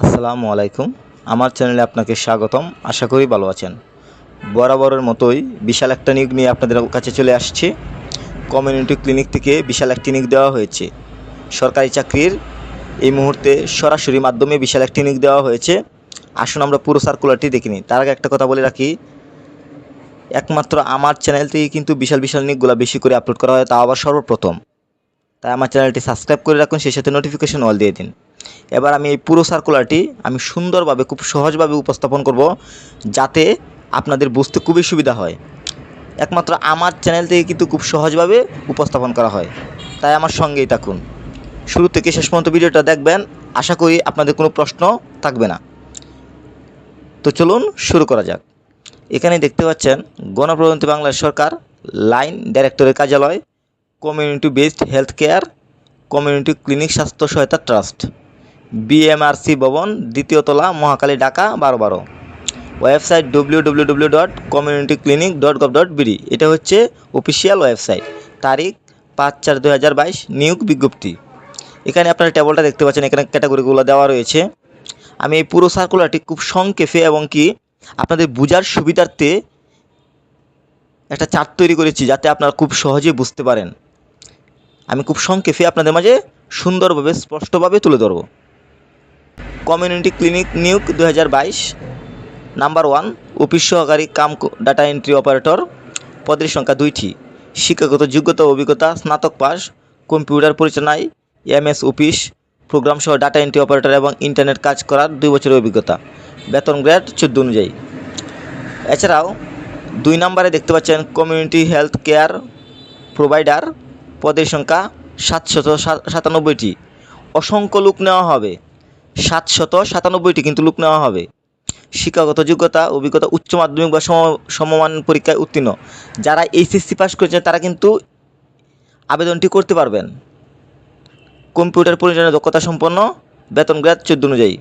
আসসালামু আলাইকুম। আমার চ্যানেলে আপনাকে স্বাগতম। আশা করি ভালো আছেন। বরাবরের মতোই বিশাল একটা নিয়োগ নিয়ে আপনাদের কাছে চলে আসছি। কমিউনিটি ক্লিনিক থেকে বিশাল একটি নিয়োগ দেওয়া হয়েছে। সরকারি চাকরির এই মুহূর্তে সরাসরি মাধ্যমে বিশাল একটি নিয়োগ দেওয়া হয়েছে। আসুন আমরা পুরো সার্কুলারটি দেখিনি তার আগে একটা কথা বলে রাখি, একমাত্র আমার চ্যানেল কিন্তু বিশাল বিশাল নিয়োগগুলো বেশি করে আপলোড করা হয়, তাও আবার সর্বপ্রথম। তাই আমার চ্যানেলটি সাবস্ক্রাইব করে রাখুন, সেই সাথে নোটিফিকেশন অল দিয়ে দিন। এবার আমি এই পুরো সার্কুলারটি আমি সুন্দরভাবে, খুব সহজভাবে উপস্থাপন করব যাতে আপনাদের বুঝতে খুবই সুবিধা হয়। একমাত্র আমার চ্যানেল থেকে কিন্তু খুব সহজভাবে উপস্থাপন করা হয়। তাই আমার সঙ্গেই থাকুন। শুরু থেকে শেষ পর্যন্ত ভিডিওটা দেখবেন। আশা করি আপনাদের কোনো প্রশ্ন থাকবে না। তো চলুন শুরু করা যাক। এখানে দেখতে পাচ্ছেন, গণপ্রজাতন্ত্রী বাংলাদেশ সরকার লাইন ডাইরেক্টরের কার্যালয়, community based health care, community clinic স্বাস্থ্য সহায়তা ট্রাস্ট। বিএমআরসি ভবন, দ্বিতীয় তলা, মহাকালী ঢাকা, বারো বারো। Website W W dot community clinic dot gov dot BD এটা হচ্ছে অফিসিয়াল ওয়েবসাইট তারিখ পাঁচ চার দু হাজার বাইশ, নিয়োগ বিজ্ঞপ্তি। এখানে আপনারা টেবলটা দেখতে পাচ্ছেন, এখানে ক্যাটাগরিগুলো দেওয়া রয়েছে। আমি এই পুরো সার্কুলারটি খুব সংক্ষেপে এবং কি আপনাদের বোঝার সুবিধার্থে একটা চার্ট তৈরি করেছি, যাতে আপনারা খুব সহজে বুঝতে পারেন। আমি খুব সংক্ষেপে আপনাদের মাঝে সুন্দরভাবে, স্পষ্টভাবে তুলে ধরব। কমিউনিটি ক্লিনিক নিয়োগ দু হাজার বাইশ। নাম্বার ওয়ান, অফিস সহকারী কাম ডাটা এন্ট্রি অপারেটর, পদের সংখ্যা দুইটি। শিক্ষাগত যোগ্যতা অভিজ্ঞতা, স্নাতক পাস কম্পিউটার পরিচালনায়, এমএস অফিস প্রোগ্রাম সহ ডাটা এন্ট্রি অপারেটর এবং ইন্টারনেট কাজ করার দুই বছরের অভিজ্ঞতা। বেতন গ্রেড চোদ্দ অনুযায়ী। এছাড়াও, দুই নম্বরে দেখতে পাচ্ছেন কমিউনিটি হেলথ কেয়ার প্রোভাইডার, পদের সংখ্যা সাতশত সাতানব্বইটি। অসংখ্য লোক নেওয়া হবে। সাতশত সাতানব্বইটি কিন্তু লোক নেওয়া হবে। শিক্ষাগত যোগ্যতা, অভিজ্ঞতা, উচ্চ মাধ্যমিক বা সম- সমমান পরীক্ষায় উত্তীর্ণ। যারা এইচএসসি পাস করেছে, তারা কিন্তু আবেদনটি করতে পারবেন। কম্পিউটার পরিচালনা দক্ষতা সম্পন্ন, বেতন গ্রেড চোদ্দ অনুযায়ী।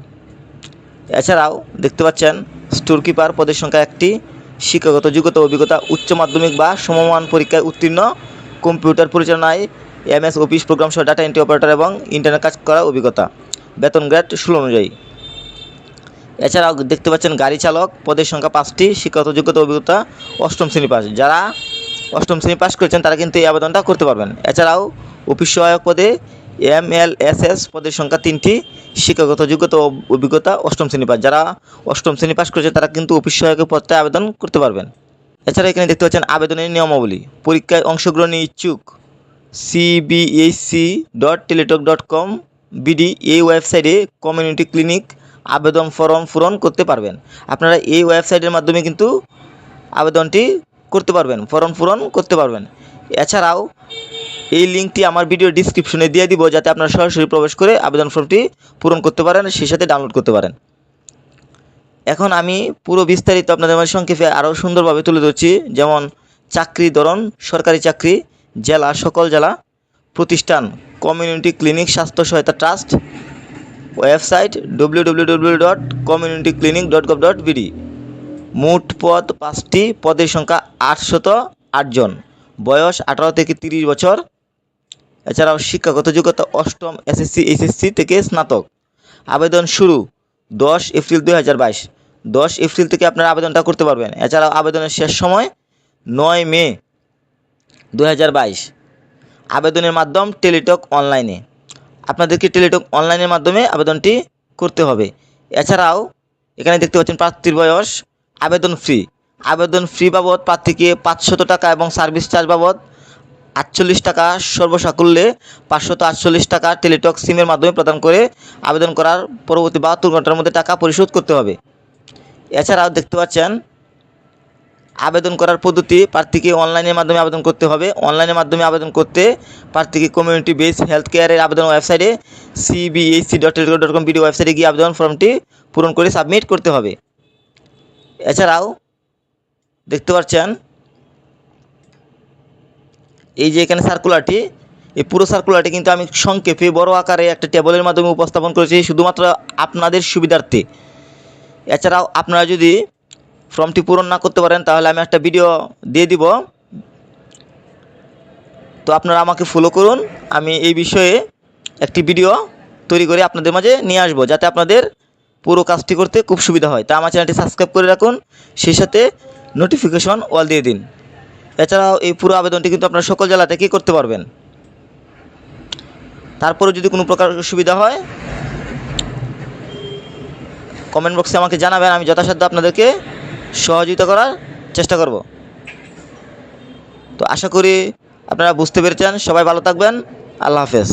এছাড়াও দেখতে পাচ্ছেন স্টোর কিপার পদের সংখ্যা একটি। শিক্ষাগত যোগ্যতা, অভিজ্ঞতা, উচ্চ মাধ্যমিক বা সমমান পরীক্ষায় উত্তীর্ণ। কম্পিউটার পরিচালনায় এমএস, অফিস, প্রোগ্রাম সহ ডাটা এন্ট্রি অপারেটর এবং ইন্টারনেট কাজ করার অভিজ্ঞতা। বেতন গ্রেড ষোলো অনুযায়ী। এছাড়াও দেখতে পাচ্ছেন গাড়ি চালক, পদের সংখ্যা পাঁচটি, শিক্ষাগত যোগ্যতা, অভিজ্ঞতা, অষ্টম শ্রেণি পাস। যারা অষ্টম শ্রেণি পাস করেছেন, তারা কিন্তু এই আবেদনটা করতে পারবেন। এছাড়াও অফিস সহায়ক পদে এম এল এস এস পদের সংখ্যা তিনটি, শিক্ষাগত যোগ্যতা অভিজ্ঞতা, অষ্টম শ্রেণি পাস। যারা অষ্টম শ্রেণি পাস করেছে, তারা কিন্তু অফিস সহায়কের পদে আবেদন করতে পারবেন। এছাড়া এখানে দেখতে পাচ্ছেন আবেদনের নিয়মাবলী। পরীক্ষায় অংশগ্রহণে ইচ্ছুক CBSC dot teletalk dot com BD এই ওয়েবসাইটে কমিউনিটি ক্লিনিক আবেদন ফর্ম পূরণ করতে পারবেন। আপনারা এই ওয়েবসাইটের মাধ্যমে কিন্তু আবেদনটি করতে পারবেন, ফর্ম পূরণ করতে পারবেন। এছাড়াও এই লিঙ্কটি আমার ভিডিও ডিসক্রিপশনে দিয়ে দিব, যাতে আপনারা সরাসরি প্রবেশ করে আবেদন ফর্মটি পূরণ করতে পারেন, সেই সাথে ডাউনলোড করতে পারেন। এখন আমি পুরো বিস্তারিত আপনাদের মাঝে সংক্ষেপে আরও সুন্দরভাবে তুলে ধরছি, যেমন চাকরি ধরন, সরকারি চাকরি, জেলা, সকল জেলা। প্রতিষ্ঠান কমিউনিটি ক্লিনিক স্বাস্থ্য সহায়তা trust website W W dot community clinic dot gov dot BD মোট পদ পাঁচটি, পদের সংখ্যা আটশত আটজন বয়স আঠারো থেকে তিরিশ বছর। এছাড়াও শিক্ষাগত যোগ্যতা অষ্টম এসএসসি, এইচএসসি থেকে স্নাতক। আবেদন শুরু দশ এপ্রিল দুই হাজার বাইশ। দশ এপ্রিল থেকে আপনারা আবেদনটা করতে পারবেন। এছাড়াও আবেদনের শেষ সময় নয় মে দু হাজার বাইশ। আবেদনের মাধ্যম টেলিটক অনলাইনে। আপনাদেরকে টেলিটক অনলাইনের মাধ্যমে আবেদনটি করতে হবে। এছাড়াও, এখানে দেখতে পাচ্ছেন প্রার্থীর বয়স, আবেদন ফ্রি আবেদন ফ্রি বাবদ প্রার্থীকে পাঁচশত টাকা এবং সার্ভিস চার্জ বাবদ আটচল্লিশ টাকা সর্বসাকুল্যে পাঁচশত আটচল্লিশ টাকা টেলিটক সিমের মাধ্যমে প্রদান করে আবেদন করার পরবর্তী বাহাত্তর ঘণ্টার মধ্যে টাকা পরিশোধ করতে হবে। এছাড়াও দেখতে পাচ্ছেন আবেদন করার পদ্ধতি প্রার্থীকে অনলাইনের মাধ্যমে আবেদন করতে হবে। অনলাইনের মাধ্যমে আবেদন করতে প্রার্থীকে কমিউনিটি বেস হেলথ কেয়ারের আবেদন ওয়েবসাইটে CBSC dot dot com BD ওয়েবসাইটে গিয়ে আবেদন ফর্মটি পূরণ করে সাবমিট করতে হবে। এছাড়াও দেখতে পাচ্ছেন, এই যে এখানে সার্কুলারটি এই পুরো সার্কুলারটি কিন্তু আমি সংক্ষেপে বড় আকারে একটা টেবলের মাধ্যমে উপস্থাপন করেছি, শুধুমাত্র আপনাদের সুবিধার্থে। এছাড়াও আপনারা যদি ফর্মটি পূরণ না করতে পারেন, তাহলে আমি একটা ভিডিও দিয়ে দিব। তো আপনারা আমাকে ফলো করুন, আমি এই বিষয়ে একটি ভিডিও তৈরি করে আপনাদের মাঝে নিয়ে আসব, যাতে আপনাদের পুরো কাজটি করতে খুব সুবিধা হয়। তা আমার চ্যানেলটি সাবস্ক্রাইব করে রাখুন, সেই সাথে নোটিফিকেশন অল দিয়ে দিন। এছাড়াও এই পুরো আবেদনটি কিন্তু আপনারা সকল জেলা থেকেই করতে পারবেন। তারপরে যদি কোনো প্রকার সুবিধা হয় কমেন্ট বক্সে আমাকে জানাবেন, আমি যথাসাধ্য আপনাদেরকে সহযোগিতা করার চেষ্টা করব। তো আশা করি আপনারা বুঝতে পেরেছেন। সবাই ভালো থাকবেন। আল্লাহ হাফেজ।